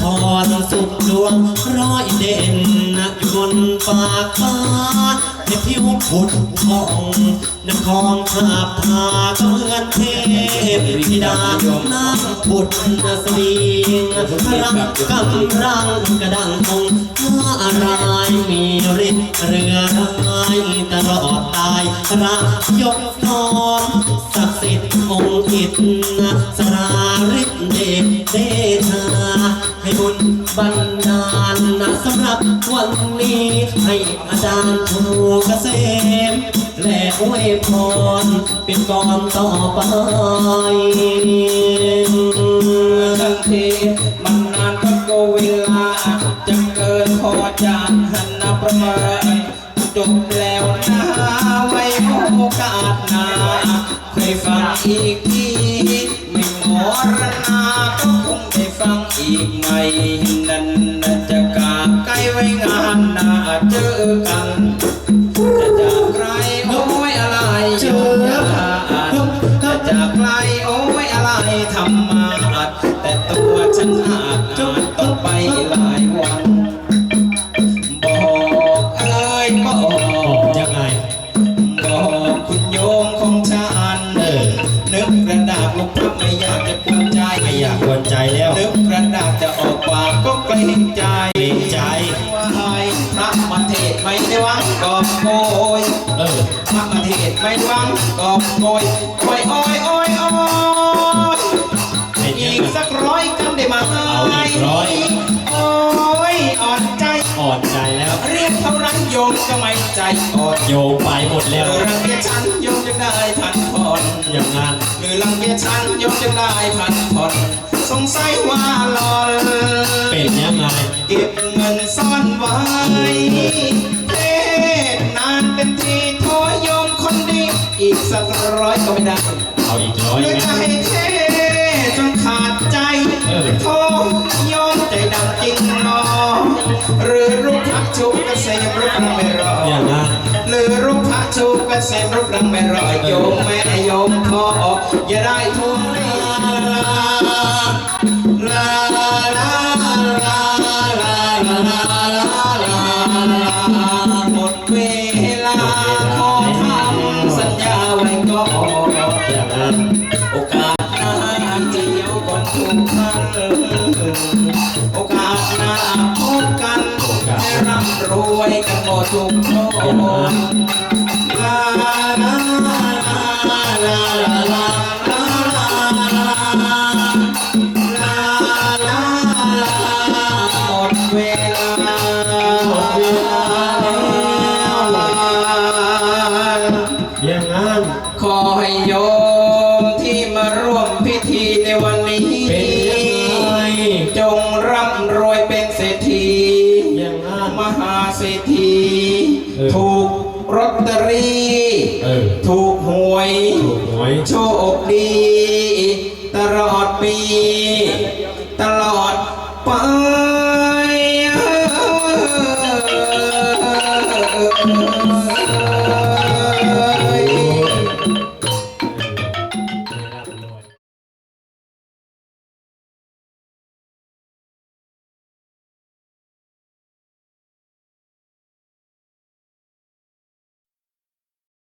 ทรสุขดวงร้อยเด่นนะอยู่บนปากฟ้าให้ผิวผุดผ่องนครภาพทาก็เหมือนเทพธิดาน้ำผุดสลีงพลังกำลังกระดังองค์อะไรมีฤทธิ์เรือร้ายตลอดตายระยกทอนศักดิ์สิทธิ์องค์อิฐสราฤทธิ์ เดชเดชาให้บุญบันดาลนะสำหรับวันนี้ ให้อาจารย์ครูเกษมและอวยพรเป็นก่อนต่อไปทันทีมันนานก็โกเวลาจะเกินพอจานหันนับประเมินจบแล้วนะไว้โอกาสหน้าเคยฟังอีกทีไม่หมร ไม่นันนจะกาใกล้ไว้งานน้าเจอกัน จะจากใครโอ้ยอะไรเจอจะจากใครโอ้ยอะไรทำมาอัดแต่ตัวฉันอาจอาจต้องไปหลายวันบอกเอ้ยบอกยังไงบอกคุณโยมของฉันเออนึกกระดาษลูกพับไม่อยากจะกวนใจไม่อยากกวนใจแล้วนึก ศน์ไม่ได้หวังกอบโกยเออพระมาเทศน์ไม่หวังกอบโกยโอ้ยโอ้ยโอ้ยโอ้ยเป็นยัอีงกไงสักร้อยกันได้ไหมเอาอีกร้อย โอ้ยอ่อนใจ อ่อนใจแล้ว เรียกเท่าไรโยมก็ไม่ใจอ่อนโยไปหมดเอแล้วอรังเกียจฉันโยมจะได้พันผ่อนอย่างนั้น หรือรังเกียจฉันโยมจะได้พันผ่อนสงสัยว่าหลอนเป็นยังไง เก็บเงินซ่อนไว้ ก็ไม่ได้เอาอีกร้อยหรือไหมจะให้เทจนขาดใจเออโทรโยมใจดำจริงหนอหรือรูปพักชุกเกษมรูปรังไม่รออย่างนั้นหรือรูปพักชุกเกษมรูปรังไม่รอโยมแม่โยมพ่ออย่าได้ทุ่มเทลาลาลาลาลาลาลาลา โอกาสหน้าเยี่ยวก่อนทุกท่านโอกาสหน้าพบกันให้ร่ำรวยกันหมดทุกคน ยโยมที่มาร่วมพิธีในวันนี้ เป็นยังไงจงร่ำรวยเป็นเศรษฐีอย่างนั้นมหาเศรษฐีถูกรอตตรีถูกหวย ถูกหวยโชคดี ตลอดปี ตลอดไป